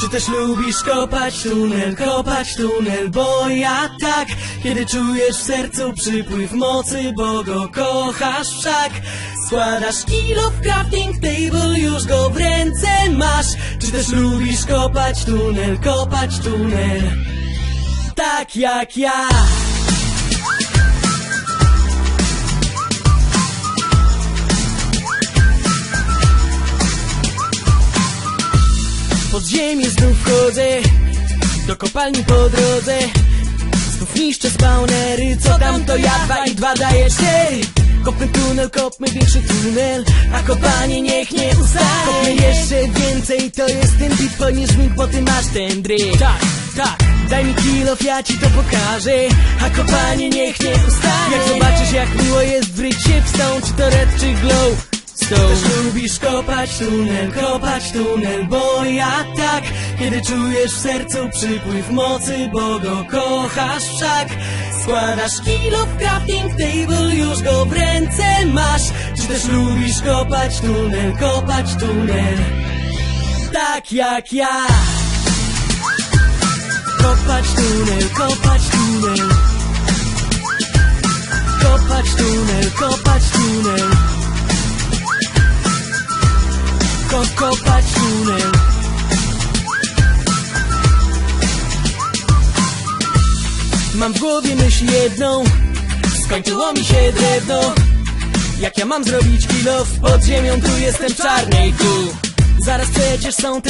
Czy też lubisz kopać tunel, kopać tunel, bo ja tak Kiedy czujesz w sercu przypływ mocy, bo go kochasz wszak. Składasz kilo w crafting table, już go w ręce masz. Czy też lubisz kopać tunel, kopać tunel? Tak jak ja Pod ziemię znów wchodzę Do kopalni po drodze. Znów niszczę spawnery Co tam to ja dwa i dwa daje cztery. Kopmy tunel, kopmy większy tunel A kopanie niech nie ustaje. Kopmy jeszcze więcej To jest ten beat Poniż mi, bo ty masz ten dryk Tak, tak. Daj mi kilof, ja ci to pokażę A kopanie niech nie ustaje. Jak zobaczysz jak miło jest wryć się w stone Czy to red, czy glow też lubisz kopać tunel, kopać tunel, bo ja tak. Kiedy czujesz w sercu przypływ mocy, bo go kochasz wszak. Składasz kilo w crafting table, już go w ręce masz. Czy też lubisz kopać tunel, kopać tunel? Tak jak ja. Kopać tunel, kopać tunel Mam w głowie myśl jedną. Skończyło mi się drewno. Jak ja mam zrobić kilo Pod ziemią tu jestem w czarnej tu. Zaraz przecież są te